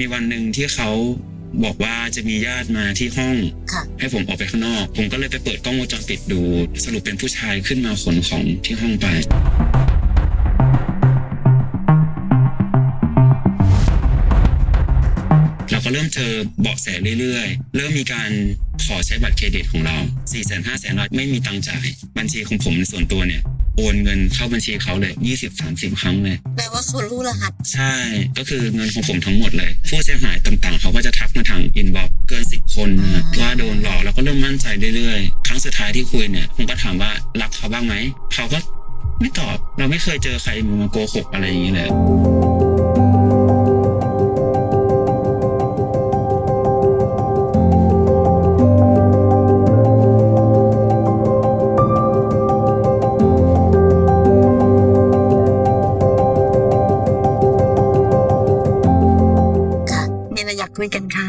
มีวันหนึ่งที่เขาบอกว่าจะมีญาติมาที่ห้องค่ะให้ผมออกไปข้างนอก ผมก็เลยไปเปิดกล้องวงจรปิดดู สรุปเป็นผู้ชายขึ้นมาขนของที่ห้องไปเราก็เริ่มเจอเบาะแสเรื่อยๆ เริ่มมีการขอใช้บัตรเครดิตของเรา4ี่แสนห้าแสนไม่มีตังค์จ่าย บัญชีของผมส่วนตัวเนี่ย โอนเงินเข้าบัญชีเขาเลย 20-30 ครั้งเลย แปลว่าเขารู้รหัส ใช่ ก็คือเงินของผมทั้งหมดเลย ผู้เสียหายต่างๆ เขาก็จะทักมาทางอินบ็อกเกินสิบคนนะฮะอ่าว่าโดนหลอกแล้วก็เริ่มมั่นใจเรื่อยๆ ครั้งสุดท้ายที่คุยเนี่ย ผมก็ถามว่ารักเขาบ้างไหม เขาก็ไม่ตอบ เราไม่เคยเจอใครมาโกหกอะไรอย่างนี้เลย ยากคุยกันคะ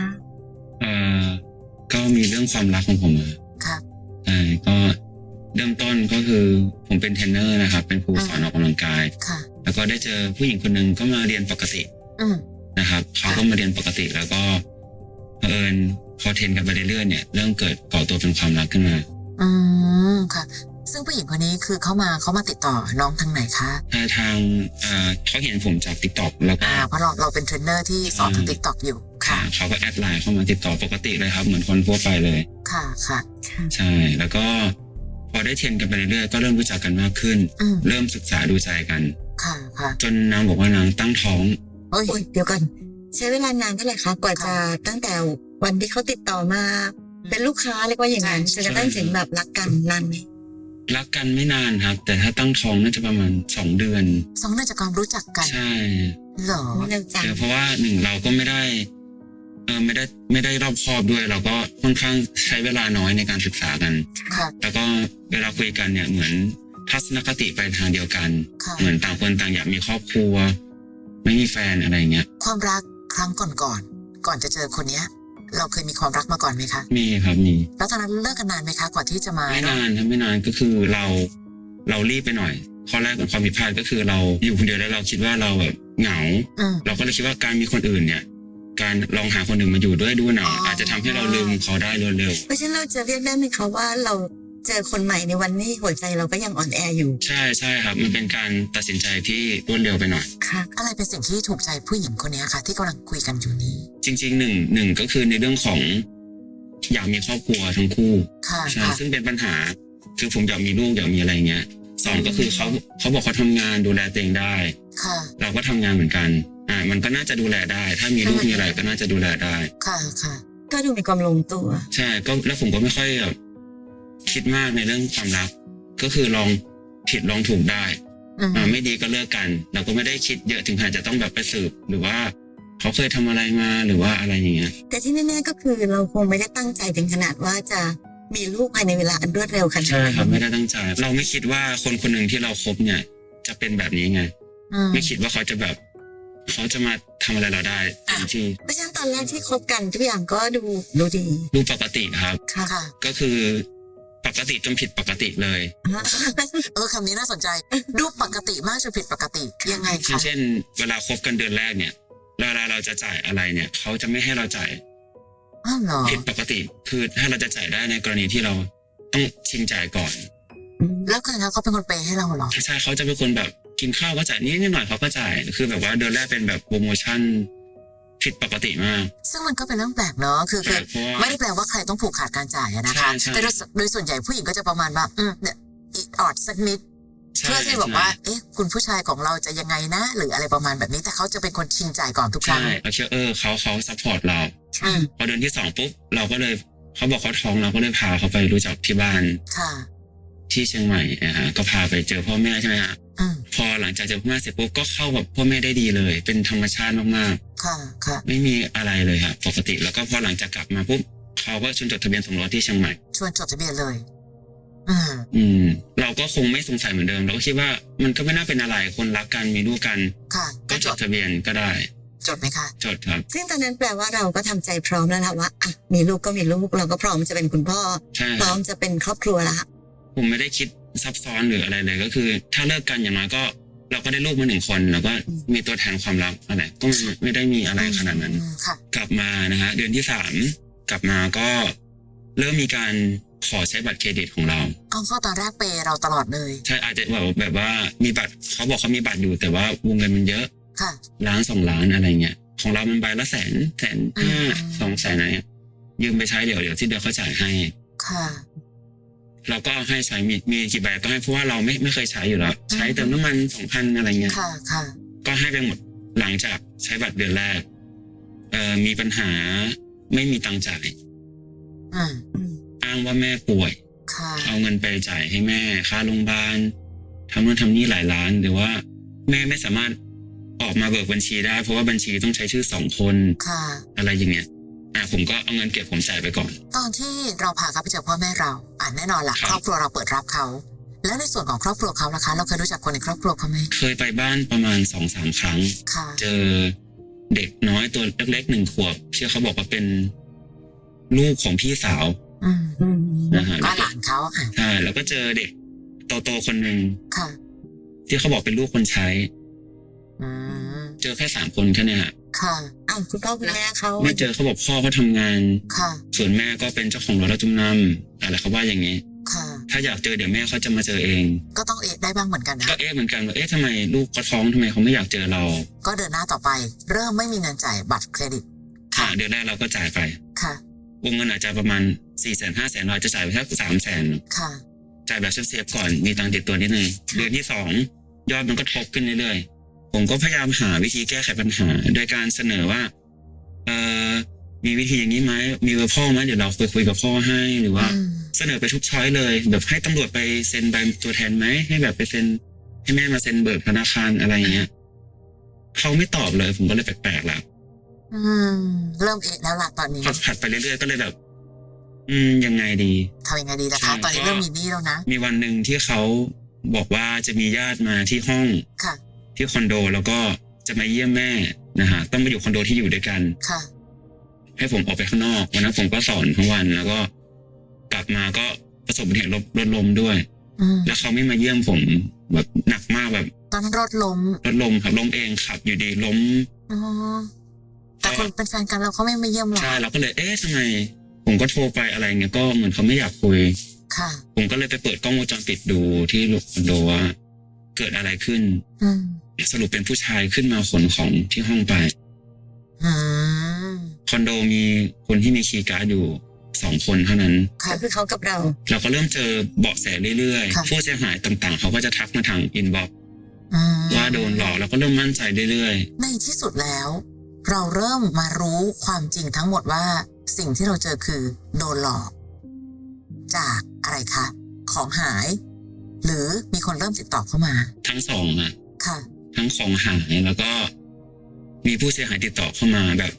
เอ่อก็มีเรื่องความรักของผมอะค่ะใช่ก็เริ่มต้นก็คือผมเป็นเทรนเนอร์นะครับ เป็นครูสอนออกกำลังกายค่ะ แล้วก็ได้เจอผู้หญิงคนหนึ่งก็มาเรียนปกติอืมนะครับเขาก็มาเรียนปกติแล้วก็เผอิญพอเทรนกันไปเรื่อยๆเนี่ยเริ่มเกิดก่อตัวเป็นความรักขึ้นมาอืมค่ะ ซึ่งผู้หญิงคนนี้คือเขามาเขามาติดต่อน้องทางไหนคะทางทางอ่าเขาเห็นผมจากติ๊กต็อกแล้วก็อ่าเพราะเราเราเป็นเทรนเนอร์ที่สอนทางใช่ติ๊กต็อกอยู่อ่าค่ะ เขาก็แอดไลน์เข้ามาติดต่อปกติเลยครับ เหมือนคนทั่วไปเลย ค่ะค่ะ ใช่ แล้วก็พอได้เทรนกันไปเรื่อยๆก็เริ่มรู้จักกันมากขึ้น อืมเริ่มศึกษาดูใจกัน ค่ะค่ะจนนางบอกว่านางตั้งท้องเฮ้ยโอ้ยเดี๋ยวก่อนใช้เวลานานเท่าไหร่คะกว่าจะตั้งแต่วันที่เขาติดต่อมา เป็นลูกค้าเรียกว่าอย่างนั้นจนกระทั่งถึงแบบรักกันนานไหม รักกันไม่นานครับ แต่ถ้าตั้งท้องน่าจะประมาณสองเดือน สองเดือนจากความรู้จักกันใช่เหรอเร็วจังเออเพราะว่าหนึ่งเราก็ไม่ได้เออไม่ได้ไม่ได้รอบคอบด้วย เราก็ค่อนข้างใช้เวลาน้อยในการศึกษากันค่ะแล้วก็เวลาคุยกันเนี่ยเหมือนทัศนคติไปทางเดียวกันค่ะเหมือนต่างคนต่างอยากมีครอบครัว ไม่มีแฟนอะไรเงี้ย ความรักครั้งก่อนก่อนๆก่อนจะเจอคนเนี้ย เราเคยมีความรักมาก่อนไหมคะ มีครับมีแล้วตอนนั้นเลิกกันนานไหมคะก่อนที่จะมาไม่นานครับไม่นานก็คือเรา เรารีบไปหน่อยข้อแรกของความผิดพลาดก็คือเราอยู่คนเดียวแล้วเราคิดว่าเราแบบเหงา อืม เราก็เลยคิดว่าการมีคนอื่นเนี่ย การลองหาคนอื่นมาอยู่ด้วยดูหน่อยอ๋ออ อาจจะทำให้เราลืมเขาได้เร็วเพราะฉะนั้นเราจะเรียกได้ไหมคะว่าเรา เจอคนใหม่ในวันนี้หัวใจเราก็ยังอ่อนแออยู่ๆใช่ใช่ครับ มันเป็นการตัดสินใจที่รวดเร็วไปหน่อย ค่ะ อะไรเป็นสิ่งที่ถูกใจผู้หญิงคนเนี้ยคะที่กำลังคุยกันอยู่นี้ จริงๆหนึ่งหนึ่งก็คือในเรื่องของ อยากมีครอบครัวทั้งคู่ค่ะใช่ค่ะซึ่งเป็นปัญหา คือผมอยากมีลูกอยากมีอะไรเงี้ยสองก็คือเขาเขาบอกเขาทำงานดูแลตัวเองได้ ค่ะ เราก็ทำงานเหมือนกัน อ่า มันก็น่าจะดูแลได้ ถ้ามีลูกใช่มีอะไรก็น่าจะดูแลได้ ค่ะค่ะก็ดูมีความลงตัว ใช่ ก็แล้วผมก็ไม่ค่อยแบบ คิดมากในเรื่องความรัก ก็คือลองผิดลองถูกได้อืมอ่าไม่ดีก็เลิกกัน เราก็ไม่ได้คิดเยอะถึงขนาดจะต้องแบบไปสืบหรือว่าเขาเคยทำอะไรมาหรือว่าอะไรอย่างเงี้ย แต่ที่แน่ๆก็คือเราคงไม่ได้ตั้งใจถึงขนาดว่าจะมีลูกภายในเวลาอันรวดเร็วขนาดใช่นั้นครับไม่ได้ตั้งใจ เราไม่คิดว่าคนคนหนึ่งที่เราคบเนี่ย จะเป็นแบบนี้ไงอืมไม่คิดว่าเขาจะแบบ เขาจะมาทำอะไรเราได้เต็มที่เพราะฉะนั้นตอนแรกที่คบกันทุกอย่างก็ดูดูดีดูปกติครับ ค่ะค่ะก็คือ ปกติจนผิดปกติเลยเออคำนี้น่าสนใจ ดูปกติมากจนผิดปกติยังไงอย่างคะเช่น เวลาคบกันเดือนแรกเนี่ยเวลาเราจะจ่ายอะไรเนี่ยเขาจะไม่ให้เราจ่ายอ้าวเหรอผิดปกติคือถ้าเราจะจ่ายได้ในกรณีที่เราต้องชิงจ่ายก่อน แล้วคือเขาเป็นคนเปย์ให้เราเหรอใช่เขาจะเป็นคนแบบกินข้าวก็จ่ายนิดนิดหน่อยเขาก็จ่ายคือแบบว่าเดือนแรกเป็นแบบโปรโมชั่น ผิดปกติมาก ซึ่งมันก็เป็นเรื่องแปลกเนอะคือคือเพราะว่าไม่ได้แปลว่าใครต้องผูกขาดการจ่ายอะนะคะ ใช่ใช่ แต่โดยโดยส่วนใหญ่ผู้หญิงก็จะประมาณว่าอืมเนี่ยอีออดสักนิดใช่เพื่อที่บอกว่า เอ๊ะ คุณผู้ชายของเราจะยังไงนะ หรืออะไรประมาณแบบนี้ แต่เขาจะเป็นคนชิงจ่ายก่อนทุกครั้ใช่งเราเชื่อเออเขาเขาซัพพอร์ตเรา อืม พอเดือนที่สองปุ๊บเราก็เลยเขาบอกเขาท้องเราก็เลยพาเขาไปรู้จักที่บ้านค่ะ ที่เชียงใหม่นะฮะก็พาไปเจอพ่อแม่ใช่ไหมฮะอืม พอหลังจากเจอพ่อแม่เสร็จปุ๊บก็เข้ากับพ่อแม่ได้ดีเลย เป็นธรรมชาติมาก ค่ะค่ะๆไม่มีอะไรเลยครับปกติแล้วก็พอหลังจากกลับมาปุ๊บเขาก็ชวนจดทะเบียนสมรสที่เชียงใหม่ชวนจดทะเบียนเลยอืมอืมเราก็คงไม่สงสัยเหมือนเดิม เราก็คิดว่ามันก็ไม่น่าเป็นอะไรคนรักกันมีลูกกันค่ะก็ก็จจดดทะเบียนก็ได้ จดไหมคะ จดครับ ซึ่งตอนนั้นแปลว่าเราก็ทำใจพร้อมแล้วล่ะว่าอะมีลูกก็มีลูกเราก็พร้อมจะเป็นคุณพ่อใช่พร้อมจะเป็นครอบครัวละผมไม่ได้คิดซับซ้อนหรืออะไรเลยก็คือ ถ้าเลิกกันอย่างน้อยก็ เราก็ได้ลูกมาหนึ่งคนแล้วก็มีตัวแทนความรักอะไรก็ไม่ไม่ได้มีอะไรขนาดนั้นอืมค่ะกลับมานะฮะเดือนที่สามกลับมาก็เริ่มมีการขอใช้บัตรเครดิตของเราเอาก็ตอนแรกเปย์เราตลอดเลยใช่อาจจะแบบแบบว่ามีบัตรเขาบอกเขามีบัตรอยู่แต่ว่าวงเงินมันเยอะค่ะล้านสองล้านอะไรเงี้ยของเรามันใบละแสนแสนห้าอืมสองแสนอะไรเงี้ยยืมไปใช้เดี๋ยวเดี๋ยวที่เดือนเขาจ่ายให้ค่ะ เราก็ให้ใช้มีมีกี่ใบก็ให้เพราะว่าเราไม่ไม่เคยใช้อยู่แล้ว ใช้เติมน้ำมันสองพันอะไรเงี้ยค่ะค่ะก็ให้ไปหมดหลังจากใช้บัตรเดือนแรกเอ่อมีปัญหาไม่มีตังค์จ่ายอืมอ้างว่าแม่ป่วยค่ะเอาเงินไปจ่ายให้แม่ค่าโรงพยาบาลทำนู่นทำนี่หลายล้าน หรือว่า แม่ไม่สามารถออกมาเบิกบัญชีได้ เพราะว่าบัญชีต้องใช้ชื่อสองคนค่ะอะไรอย่างเงี้ย อะผมก็เอาเงินเก็บผมจ่ายไปก่อน ตอนที่เราพาเขาไปเจอพ่อแม่เราอ่านแน่นอนละครับครอบครัวเราเปิดรับเขา แล้วในส่วนของครอบครัวเขาล่ะคะ เราเคยรู้จักคนในครอบครัวเขาไหมเคยไปบ้านประมาณสองสามครั้ง ค่ะ เจอเด็กน้อยตัวเล็กๆหนึ่งขวบเชื่อเขาบอกว่าเป็นลูกของพี่สาวอืมอืมนะฮะก็หลานเขาอะใช่แล้วก็เจอเด็กโตๆคนหนึ่งค่ะที่เขาบอกเป็นลูกคนใช้ อืมเจอแค่สามคนแค่เนี้ยฮะค่ะ อ้าวคุณพ่อคุณแม่เขาไม่เจอเขาบอกพ่อเขาทำงาน ค่ะ ส่วนแม่ก็เป็นเจ้าของรถรับจำนำอะไรเขาว่าอย่างนี้ค่ะถ้าอยากเจอเดี๋ยวแม่เขาจะมาเจอเอง ก็ต้องเอะได้บ้างเหมือนกันนะก็เอ๊ะเหมือนกันว่าเอ๊ะทำไมลูกเขาท้องทำไมเขาไม่อยากเจอเรา ก็เดินหน้าต่อไป เริ่มไม่มีเงินจ่ายบัตรเครดิต ค่ะเดือนแรกเราก็จ่ายไป ค่ะวงเงินอาจจะประมาณสี่แสนห้าแสนเราจะจ่ายไปแค่สามแสนค่ะจ่ายแบบเซฟๆก่อนมีตังค์ติดตัวนิดนึงเดือนที่สองยอดมันก็ทบขึ้นเรื่อยๆ ผมก็พยายามหาวิธีแก้ไขปัญหา โดยการเสนอว่า เออมีวิธีอย่างนี้ไหมมีเบอร์พ่อไหมเดี๋ยวเราไปคุยกับพ่อให้หรือว่าอืมเสนอไปทุกช้อยเลย แบบให้ตำรวจไปเซ็นใบตัวแทนไหมให้แบบไปเซ็นให้แม่มาเซ็นเบิกธนาคารอะไรอย่างเงี้ยเขาไม่ตอบเลย ผมก็เลยแปลกๆแล้วอืมเริ่มเอะแล้วล่ะตอนนี้พอผัดไปเรื่อยๆก็เลยแบบ อืมยังไงดีทำยังไงดีล่ะใช่คะตอนนี้ก็เริ่มมีหนี้แล้วนะมีวันหนึ่งที่เขาบอกว่าจะมีญาติมาที่ห้องค่ะ ที่คอนโดแล้วก็จะมาเยี่ยมแม่นะฮะต้องมาอยู่คอนโดที่อยู่ด้วยกันค่ะ ให้ผมออกไปข้างนอกวันนั้นผมก็สอนทั้งวัน แล้วก็กลับมาก็ประสบอุบัติเหตุรถรถล้มด้วยอืมแล้วเขาไม่มาเยี่ยมผมแบบหนักมากแบบตอนนั้นรถล้มรถล้มครับล้มเองขับอยู่ดีล้มอ๋อแต่คนเป็นแฟนกันเราเขาไม่มาเยี่ยมหรอกใช่เราก็เลยเอ๊ะทำไมผมก็โทรไปอะไรเงี้ยก็เหมือนเขาไม่อยากคุยค่ะ ผมก็เลยไปเปิดกล้องวงจรปิดดูที่คอนโดว่าเกิดอะไรขึ้น อืม สรุปเป็นผู้ชายขึ้นมาขนของที่ห้องไปอืมคอนโดมีคนที่มีคีย์การ์ดอยู่สองคนเท่านั้นค่ะก็คือเขากับเรา เราก็เริ่มเจอเบาะแสเรื่อยค่ะๆผู้เสียหายต่างๆ เขาก็จะทักมาทางอินบ็อกอืมว่าโดนหลอกเราก็เริ่มมั่นใจเรื่อยในที่สุดแล้ว เราเริ่มมารู้ความจริงทั้งหมดว่า สิ่งที่เราเจอคือ โดนหลอก จากอะไรคะ ของหาย หรือมีคนเริ่มติดต่อเข้ามาๆทั้งสองอะค่ะ ทั้งของหายแล้วก็มีผู้เสียหายติดต่อเข้ามาแบบ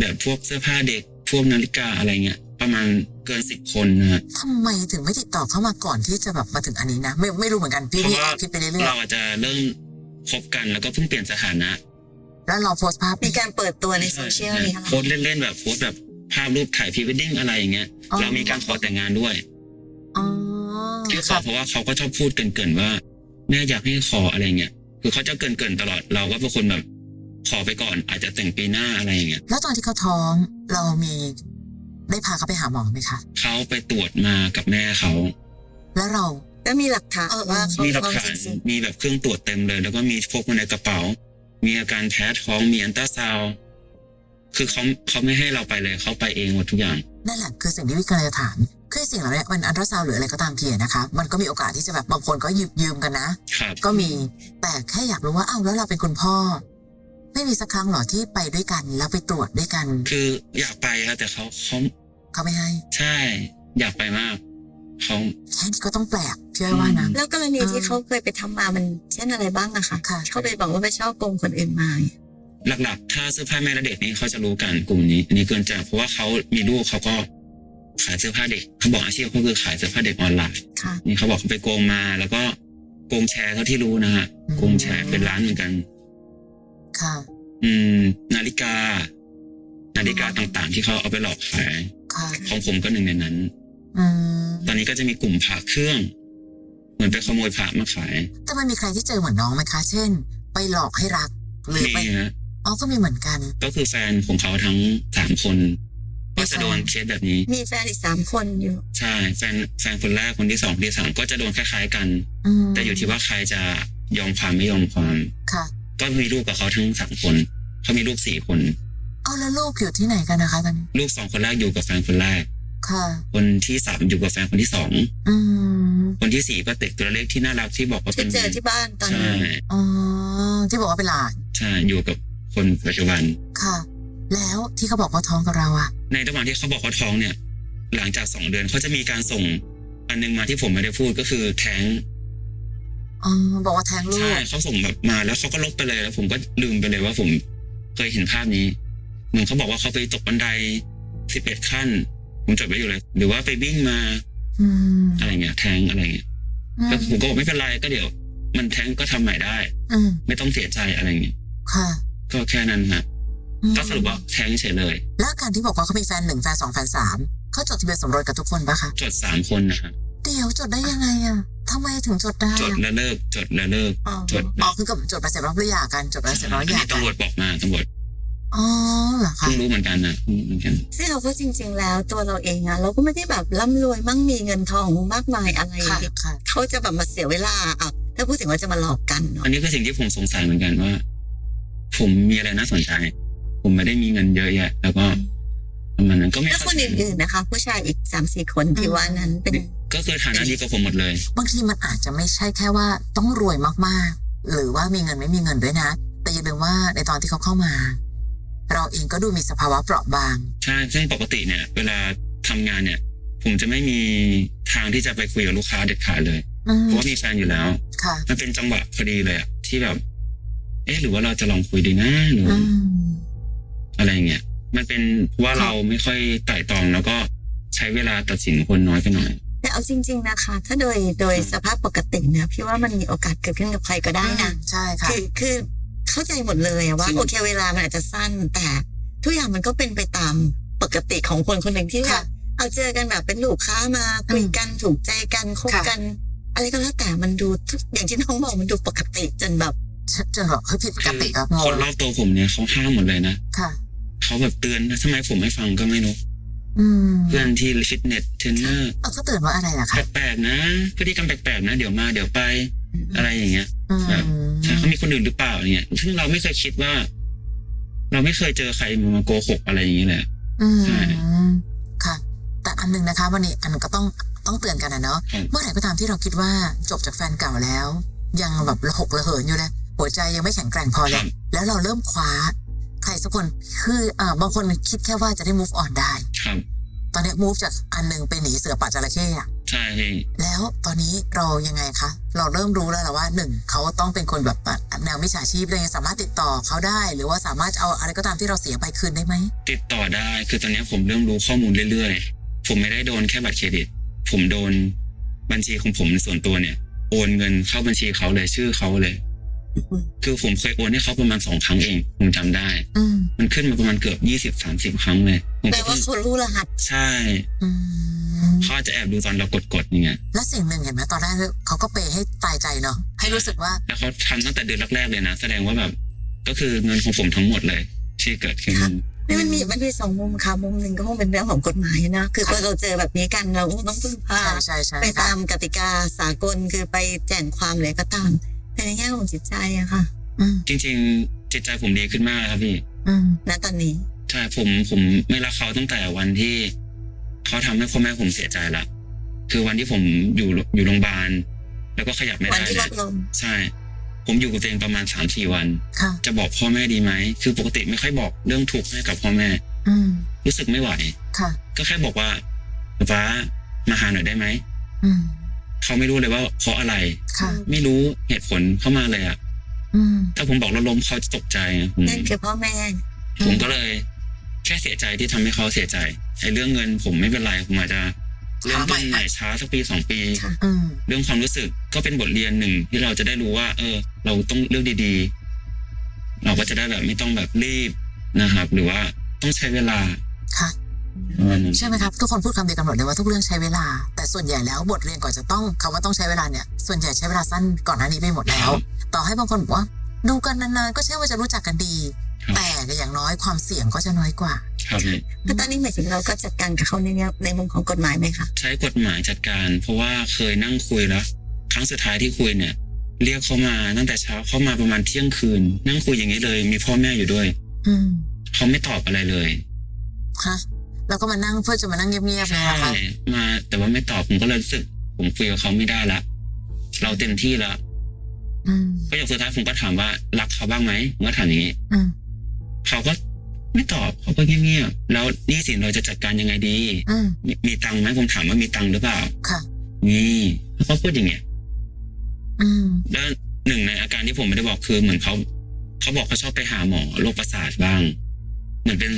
แบบพวกเสื้อผ้าเด็กพวกนาฬิกาอะไรเงี้ยประมาณเกินสิบคนนะฮะทำไมถึงไม่ติดต่อเข้ามาก่อนที่จะแบบมาถึงอันนี้นะ ไม่ไม่รู้เหมือนกันพี่เพราะพี่ว่าคิดไปเรื่อยเราอาจจะเริ่มคบกันแล้วก็เพิ่งเปลี่ยนสถานะๆแล้วเราโพสต์ภาพมีการเปิดตัวในโซเชียลนี่ค่ะ โพสต์เล่นๆแบบโพสต์แบบภาพรูปถ่ายพรีเวดดิ้งอะไรอย่างเงี้ยเรามีการขอแต่งงานด้วย อ๋อที่ขอค่ะเพราะว่าเขาก็ชอบพูดเกินๆว่าแม่อยากให้ขออะไรเงี้ย คือเขาจะเกินๆตลอดเราก็เป็นคนแบบขอไปก่อนอาจจะแต่งปีหน้าอะไรอย่างเงี้ยแล้วตอนที่เขาท้องเรามีได้พาเขาไปหาหมอไหมคะเขาไปตรวจมากับแม่เขาแล้วเราก็มีหลักฐานเออว่าเขามีหลักท้องฐานจริงมีแบบเครื่องตรวจเต็มเลย แล้วก็มีพกมาในกระเป๋า มีอาการแพ้ท้องมีอันตราซาวด์ คือเขาเขาไม่ให้เราไปเลยเขาไปเองหมดทุกอย่าง นั่นแหละคือสิ่งที่วิกำลังจะถามคือสิ่งเหล่านี้มันอันตราซาวด์หรืออะไรก็ตามเพียนะคะมันก็มีโอกาสที่จะแบบบางคนก็ยืมยืมกันนะ ครับ ก็มีแต่แค่อยากรู้ว่าเอ้าแล้วเราเป็นคุณพ่อ ไม่มีสักครั้งหรอที่ไปด้วยกันแล้วไปตรวจด้วยกันคืออยากไปครับแต่เขาเขาเขาไม่ให้ใช่ อยากไปมากเขา แค่นี้ก็ต้องแปลกเชื่อว่านะ แล้วกรณีอ่าที่เขาเคยไปทำมามันเช่นอะไรบ้างอะคะค่ะ เขาไปบอกว่าไปชอบโกงคนอื่นมา หลักๆ ถ้าเสื้อผ้าแม่และเด็กนี่เขาจะรู้กันกลุ่มนี้อันนี้เกินจากเพราะว่าเขามีลูกเขาก็ขายเสื้อผ้าเด็กเขาบอกอาชีพเขาคือขายเสื้อผ้าเด็กออนไลน์ค่ะ นี่เขาบอกเขาไปโกงมา แล้วก็โกงแชร์เท่าที่รู้นะฮะอืมโกงแชร์เป็นล้านเหมือนกัน ค่ะ อืม นาฬิกา นาฬิกาต่างๆ ที่เขาเอาไปหลอกขายค่ะของผมก็หนึ่งในนั้นอืมตอนนี้ก็จะมีกลุ่มผ่าเครื่อง เหมือนไปขโมยพระมาขาย แต่มันมีใครที่เจอเหมือนน้องไหมคะ เช่น ไปหลอกให้รักหรือไปนี่ฮะ อ๋อก็มีเหมือนกัน ก็คือแฟนของเขาทั้งสามคนก็จะโดนเคสแบบนี้ มีแฟนอีกสามคนอยู่ ใช่แฟนแฟนคนแรกคนที่สองคนที่สามก็จะโดนคล้ายๆกันอืมแต่อยู่ที่ว่าใครจะยอมความไม่ยอมความค่ะ ก็มีลูกกับเขาทั้งสามคนเขามีลูกสี่คนเอาแล้วลูกอยู่ที่ไหนกันนะคะตอนนี้ลูกสองคนแรกอยู่กับแฟนคนแรกค่ะ คนที่สามอยู่กับแฟนคนที่สองอืมคนที่สี่ก็เด็กตัวเล็กที่น่ารักที่บอกว่าที่เป็นเจอที่บ้านตอนใช่นี้อ๋อที่บอกว่าเป็นหลานใช่อยู่กับ คนปัจจุบัน ค่ะ แล้วที่เขาบอกว่าท้องกับเราอะในระหว่างที่เขาบอกเขาท้องเนี่ย หลังจากสองเดือนเขาจะมีการส่ง อันนึงมาที่ผมไม่ได้พูดก็คือแท้งอ๋อบอกว่าแท้งลูใช่กเขาส่งแบบมาแล้วเขาก็ลบไปเลยแล้ว ผมก็ลืมไปเลยว่าผมเคยเห็นภาพนี้เหมือนเขาบอกว่าเขาไปตกบันไดสิบเอ็ดขั้น ผมจดไว้อยู่เลย หรือว่าไปวิ่งมาอืมอะไรเงี้ยแท้งอะไรเงี้ยอืมแล้วผมก็บอกไม่เป็นไรก็เดี๋ยว มันแท้งก็ทำใหม่ได้อืมไม่ต้องเสียใจอะไรเงี้ยค่ะ ก็แค่นั้นฮะอืมก็สรุปว่าแท้งเฉยเลย แล้วการที่บอกว่าเขามีแฟนหนึ่งแฟนสองแฟนสามเขาจดทะเบียนสมรสกับทุกคนปะคะจดสามคนนะฮะเดี๋ยวจดได้ยังไงอะทำไมถึงจดได้จดอะแล้วเลิกจดแล้วเลิก อ๋อจด อ๋อคือกับจดใบเสร็จรับหรือหย่ากันจดใบเสร็จรับอันหย่านี้กันตำรวจบอกมาตำรวจอ๋อเหรอคะ เพิ่งรู้เหมือนกันนะเพิ่งรู้เหมือนกัน ซึ่งเราก็จริง ๆ แล้วตัวเราเองอะเราก็ไม่ได้แบบร่ำรวยมั่งมีเงินทองมากมายอะไรค่ะ ค่ะ เขาจะแบบมาเสียเวลาอะถ้าพูดถึงว่าจะมาหลอกกันเนาะอันนี้คือสิ่งที่ผมสงสัยเหมือนกันว่า ผมมีอะไรน่าสนใจ ผมไม่ได้มีเงินเยอะแยะ แล้วก็ประมาณนั้นก็ไม่แล้วคเข้านใจอื่นๆนะคะ ผู้ชายอีกสามสี่คนที่ว่านั้นเป็น ก็คือฐานะดีกับผมหมดเลย บางทีมันอาจจะไม่ใช่แค่ว่าต้องรวยมากๆ หรือว่ามีเงินไม่มีเงินด้วยนะ แต่อย่าลืมว่าในตอนที่เขาเข้ามา เราเองก็ดูมีสภาวะเปราะบาง ใช่ซึ่งปกติเนี่ย เวลาทำงานเนี่ย ผมจะไม่มีทางที่จะไปคุยกับลูกค้าเด็ดขาดเลยอืมเพราะว่ามีแฟนอยู่แล้วค่ะมันเป็นจังหวะพอดีเลยอะที่แบบ เอ๊ะหรือว่าเราจะลองคุยดีนะหรืออือมอะไรเงี้ยมันเป็นว่าเราไม่ค่อยไต่ตรองแล้วก็ใช้เวลาตัดสินคนน้อยไปหน่อย แต่เอาจริง ๆนะคะ ถ้าโดยโดยสภาพปกติเนี่ยพี่ว่ามันมีโอกาสเกิดขึ้นกับใครก็ได้นะใช่ค่ะคือคือเข้าใจหมดเลยอะว่าซึ่งโอเคเวลามันอาจจะสั้นแต่ทุกอย่างมันก็เป็นไปตามปกติของคนคนหนึ่งที่ค่ะเอาเจอกันแบบเป็นลูกค้ามาคุยกันถูกใจกันคบค่ะกัน อะไรก็แล้วแต่มันดูทุกอย่างที่น้องบอกมันดูปกติจนแบบ จนแบบเฮ้ยผิดปกติครับงคนงรอบตัวผมเนี่ยเขาห้ามหมดเลยนะค่ะเขาแบบเตือนนะทำไมผมไม่ฟังก็ไม่รู้อืมเพื่อนที่ฟิตเนสเทรนเนอร์เอาเขาเตือนว่าอะไรล่ะคะแปลกๆนะพฤติกรรมแปลกๆนะ เดี๋ยวมาเดี๋ยวไป อะไรอย่างเงี้ยอืมครับใช่เขามีคนอื่นหรือเปล่าอย่างเงี้ยซึ่งเราไม่เคยคิดว่า เราไม่เคยเจอใครมาโกหกอะไรอย่างเงี้ยเลยอืมใช่ค่ะ แต่อันหนึงนะคะ วันนี้อันนนก็ต้องต้องเตือนกันนะเนาะครับเมื่อไหร่ก็ตามที่เราคิดว่าจบจากแฟนเก่าแล้ว ยังแบบระหกระเหินอยู่เลย หัวใจยังไม่แข็งแกร่งพอเลยแล้วเราเริ่มคว้า ใครสักคนคืออ่าบางคนคิดแค่ว่าจะได้ move on ได้ ครับ ตอนนี้ move จากอันหนึงไปหนีเสือป่าจระเข้อะใช่พี่แล้วตอนนี้เรายังไงคะ เราเริ่มรู้แล้วแหละว่าหนึ่งเขาต้องเป็นคนแบบแนวมิจฉาชีพเลยงสามารถติดต่อเขาได้ หรือว่าสามารถเอาอะไรก็ตามที่เราเสียไปคืนได้ไหมติดต่อได้คือตอนเนี้ยผมเริ่มรู้ข้อมูลเรื่อยๆ ผมไม่ได้โดนแค่บัตรเครดิต ผมโดนบัญชีของผมส่วนตัวเนี่ย โอนเงินเข้าบัญชีเขาเลยชื่อเขาเลย คือผมเคยโอนให้เขาประมาณสองครั้งเองผมจำได้อืมมันขึ้นมาประมาณเกือบยี่สิบสามสิบครั้งเลยผมแปลก็ว่าเพิ่งเขารู้รหัส ใช่อืมเขาอาจจะแอบดูตอนเรากดๆอย่างเงี้ยและสิ่งหนึ่งเห็นไหมตอนแรกเขาก็เปย์ให้ตายใจเนาะให้รู้สึกว่า แล้วเขาทำตั้งแต่เดือนแรกๆเลยนะ แสดงว่าแบบ ก็คือเงินของผมทั้งหมดเลยที่เกิดขึ้นค่ะนี่มันมีมันมีสองมุมค่ะมุมหนึ่งก็คงเป็นเรื่องของกฎหมายนะคือพอเราเจอแบบนี้กันเราก็ต้องพึ่งพาใช่ใช่ใช่ไปตามกติกาสากลคือไปแจ้งความเลยก็ตามแต่ ในแง่ของจิตใจอะค่ะ อืมจริง ๆ จิตใจผมดีขึ้นมากครับพี่อืมณตอนนี้ ใช่ผมผมไม่รักเขาตั้งแต่วันที่เขาทำให้พ่อแม่ผมเสียใจละคือวันที่ผมอยู่อยู่โรงพยาบาลแล้วก็ขยับไม่วันได้ที่เลลยดลงใช่ ผมอยู่กับตัวเองประมาณสามสี่วัน ค่ะ จะบอกพ่อแม่ดีไหม คือปกติไม่ค่อยบอกเรื่องทุกข์ให้กับพ่อแม่ อืมรู้สึกไม่ไหว ค่ะ ก็แค่บอกว่าฟ้ามาหาหน่อยได้ไหม อืม เขาไม่รู้เลยว่าเพราะอะไร ค่ะ ไม่รู้เหตุผลเข้ามาเลยอะอืมถ้าผมบอกเราล้มเขาจะตกใจไงผมนั่นคือพ่อแม่ ผมก็เลย แค่เสียใจที่ทำให้เขาเสียใจไอ้เรื่องเงินผมไม่เป็นไรผมอาจจะเริ่มต้นใหม่ช้าสักปีสองปี ค่ะ อืมเรื่องความรู้สึกก็เป็นบทเรียนหนึ่งที่เราจะได้รู้ว่า เออ เราต้องเลือกดีๆ เราก็จะได้แบบไม่ต้องแบบรีบนะครับ หรือว่าต้องใช้เวลาค่ะประมาณนั้น ใช่ไหมครับทุกคนพูดคำเดียวกันหมดเลยว่าทุกเรื่องใช้เวลา แต่ส่วนใหญ่แล้วบทเรียนก่อนจะต้องคำว่าต้องใช้เวลาเนี่ยส่วนใหญ่ใช้เวลาสั้นก่อนหน้านี้ไปหมดแล้ว ต่อให้บางคนบอกว่าดูกันนานๆก็ใช่ว่าจะรู้จักกันดีครับแต่อย่างน้อยความเสี่ยงก็จะน้อยกว่าครับพี่แล้วตอนนี้หมายถึงเราก็จัดการกับเขาในแนวในมุมของกฎหมายไหมคะใช้กฎหมายจัดการ เพราะว่าเคยนั่งคุยแล้ว ครั้งสุดท้ายที่คุยเนี่ย เรียกเขามาตั้งแต่เช้าเข้ามาประมาณเที่ยงคืน นั่งคุยอย่างนี้เลย มีพ่อแม่อยู่ด้วยอืมเขาไม่ตอบอะไรเลยฮะ แล้วก็มานั่งเพื่อจะมานั่งเงียบๆใช่นะคะ มาแต่ว่าไม่ตอบผมก็เลยรู้สึก ผมคุยกับเขาไม่ได้ละเราเต็มที่แล้วอืมก็อย่างสุดท้ายผมก็ถามว่า รักเขาบ้างไหมผมก็ถามอย่างนี้อืมเขาก็ไม่ตอบเขาก็เงียบๆแล้วหนี่สินเราจะจัดการยังไงดี อืมมีมีตังค์ไหมผมถามว่ามีตังค์หรือเปล่าค่ะ มีเขาก็พูดอย่างเงี้ยอืมแล้วหนึ่งในอาการที่ผมไม่ได้บอกคือเหมือนเขาเขาบอกเขาชอบไปหาหมอโรคประสาทบ้าง เหมือนเป็น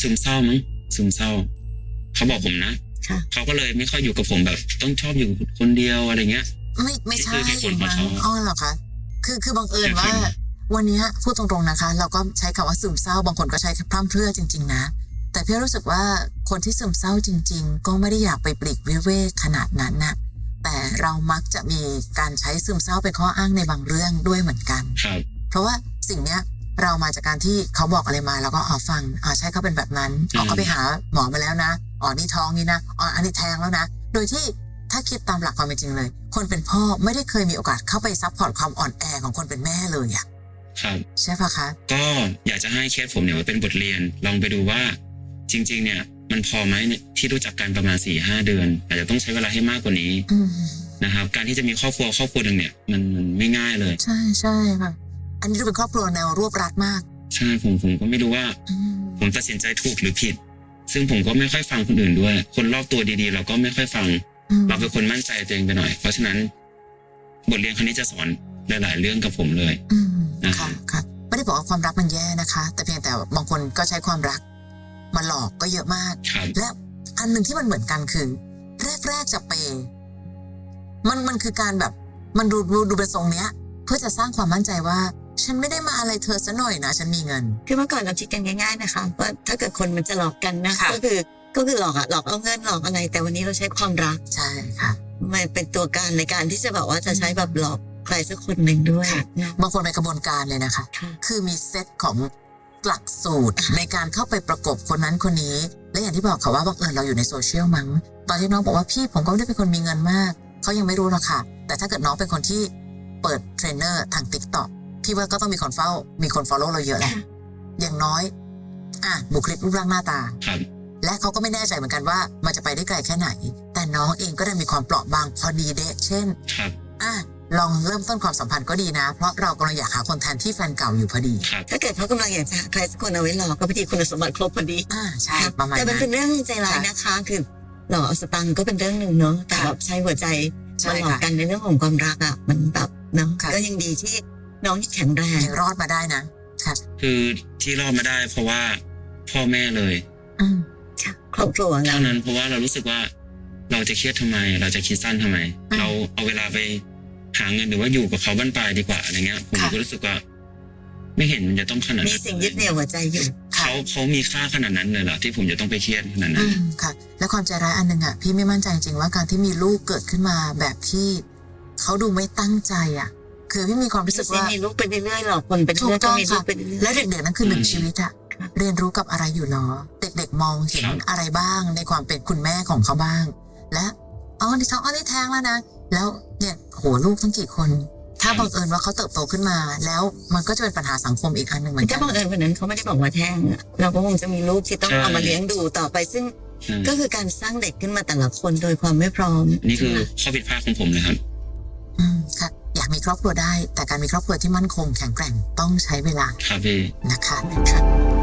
ซึมเศร้ามั้งซึมเศร้า เขาบอกผมนะค่ะ เขาก็เลยไม่ค่อยอยู่กับผมแบบ ต้องชอบอยู่คนเดียวอะไรเงี้ย ไม่ไม่ใช่นี่คือเหตุผลของมั้งเขา อ๋อเหรอคะคือคือบังเอิญเหตุผลว่า วันเนี้ยพูดตรงๆนะคะ เราก็ใช้คำว่าซึมเศร้าบางคนก็ใช้พร่ำเพรื่อจริง ๆ นะ แต่พี่รู้สึกว่าคนที่ซึมเศร้าจริง ๆ ก็ไม่ได้อยากไปปลีกวิเวกขนาดนั้นน่ะแต่เรามักจะมีการใช้ซึมเศร้าเป็นข้ออ้างในบางเรื่องด้วยเหมือนกัน ครับ เพราะว่าสิ่งเนี้ย เรามาจากการที่เขาบอกอะไรมาแล้วก็อ๋อฟังอ่าใช่เขาเป็นแบบนั้นอ๋อเขาไปหาหมอมาแล้วนะอ๋อนี่ท้องนี่นะอ๋ออันนี้แทงแล้วนะ โดยที่ถ้าคิดตามหลักความเป็นจริงเลย คนเป็นพ่อไม่ได้เคยมีโอกาสเข้าไปซัพพอร์ตความอ่อนแอของคนเป็นแม่เลยอะครับใช่ปะคะ ก็อยากจะให้เคสผมเนี่ยไว้เป็นบทเรียนลองไปดูว่า จริง ๆ เนี่ย มันพอไหมเนี่ยที่รู้จักกันประมาณสี่ห้าเดือน อาจจะต้องใช้เวลาให้มากกว่านี้อืมนะครับ การที่จะมีครอบครัวครอบครัวหนึ่งเนี่ย มันมันไม่ง่ายเลย ใช่ใช่ค่ะ อันนี้ดูเป็นครอบครัวแนวรวบรัดมาก ใช่ผมผมก็ไม่รู้ว่า อืมผมตัดสินใจถูกหรือผิด ซึ่งผมก็ไม่ค่อยฟังคนอื่นด้วย คนรอบตัวดีๆ เราก็ไม่ค่อยฟัง อืมเราเป็นคนมั่นใจตัวเองไปหน่อย เพราะฉะนั้น บทเรียนครั้งนี้จะสอนหลาย ๆ เรื่องกับผมเลย อืมอ่าค่ะค่ะไม่ได้บอกว่าความรักมันแย่นะคะ แต่เพียงแต่บางคนก็ใช้ความรัก มาหลอกก็เยอะมาก ครับ และอันหนึ่งที่มันเหมือนกันคือ แรกๆจะเปย์มันมันคือการแบบ มันดูดูดูเป็นทรงเนี้ย เพื่อจะสร้างความมั่นใจว่า ฉันไม่ได้มาอะไรเธอซะหน่อยนะ ฉันมีเงิน คือเมื่อก่อนเราคิดกันง่ายๆนะคะว่าถ้าเกิดคนมันจะหลอกกันนะค่ะ ก็คือก็คือหลอกอะหลอกเอาเงินหลอกอะไร แต่วันนี้เราใช้ความรักใช่ค่ะ มันเป็นตัวการในการที่จะแบบว่าจะใช้แบบหลอกใครสักคนหนึ่งด้วยค่ะ นะบางคนเป็นกระบวนการเลยนะคะ ค่ะ คือมีเซตของหลักสูตร ในการเข้าไปประกบคนนั้นคนนี้ และอย่างที่บอกค่ะว่าบังเอิญเราอยู่ในโซเชียลมั้ง ตอนที่น้องบอกว่าพี่ผมก็ไม่ได้เป็นคนมีเงินมาก เขายังไม่รู้หรอกค่ะ แต่ถ้าเกิดน้องเป็นคนที่เปิดเทรนเนอร์ทางติ๊กต็อก พี่ว่าก็ต้องมีคนเฝ้า มีคนฟอลโล่เราเยอะแหละค่ะอย่างน้อย อะบุคลิกรูปร่างหน้าตาครับและเขาก็ไม่แน่ใจเหมือนกันว่ามันจะไปได้ไกลแค่ไหน แต่น้องเองก็ได้มีความเปราะบางพอดีเดะเช่นครับอะลองเริ่มต้นความสัมพันธ์ก็ดีนะ เพราะเรากำลังอยากหาคนแทนที่แฟนเก่าอยู่พอดีครับถ้าเกิดเขากำลังอยากจะหาใครสักคนเอาไว้หลอกก็พอดีคุณสมบัติครบพอดี อ่าใช่ค่ะประมาณแต่มันนั้เป็นนเรื่องใจร้ายนะคะคือหลอกเอาสตังค์ก็เป็นเรื่องหนึ่งเนาะแต่ค่ะแบบใช้หัวใจใช่มาหลอกค่ะกันในเรื่องของความรักอะมันแบบเนาะค่ะก็ยังดีที่ น้องที่แข็งแรงยังรอดมาได้นะค่ะคือที่รอดมาได้ เพราะว่าพ่อแม่เลยอืมค่ะครอบครัวเราเท่านั้นเพราะว่าเรารู้สึกว่า เราจะเครียดทำไม เราจะคิดสั้นทำไมอืมเราเอาเวลาไปหาเงินหรือว่าอยู่กับเขาบ้านปลายดีกว่าอะไรเงี้ยผมค่ะก็รู้สึกว่า ไม่เห็นมันจะต้องขนาดมีนั้นสิ่งยึดเหนี่ยวหัวใจอยู่ค่ะเขาเขามีค่าขนาดนั้นเลยเหรอที่ผมจะต้องไปเครียดขนาดอืนั้นมค่ะ และความใจร้ายอันหนึ่งอะพี่ไม่มั่นใจจริงๆว่าการที่มีลูกเกิดขึ้นมาแบบที่เขาดูไม่ตั้งใจอะ คือพี่มีความรู้สึกว่ามีลูกไปเรื่อยๆหรอกคนไปถูเรื่อกยๆต้ก็องมีลูค่ะกไปเรื่อยๆและเด็กๆนั้นคือหนึ่งอืมชีวิตอะค่ะเรียนรู้กับอะไรอยู่หรอ เด็กๆมองเห็นครับอะไรบ้างในความเป็นคุณแม่ของเขาบ้าง และอ๋อนี่ท้องอ๋อนี่แท้งแล้วนะ แล้วเนี่ยโหลูกทั้งกี่คน ถ้าบังเอิญว่าเขาเติบโตขึ้นมา แล้วมันก็จะเป็นปัญหาสังคมอีกอันหนึ่งเหมือนกัถ้านบังเอิญวันนั้นเขาไม่ได้บอกว่าแท้งอะเราก็คงจะมีลูกที่ต้องใช่เอามาเลี้ยงดูต่อไปซึ่งใช่ก็คือการสร้างเด็กขึ้นมาแต่ละคนโดยความไม่พร้อม นี่คือข้อผิดพลาดของผมเลยครับ อืมค่ะอยาก มีครอบครัวได้ แต่การมีครอบครัวที่มั่นคงแข็งแกร่งต้องใช้เวลาครับพี่นะคะค่ะ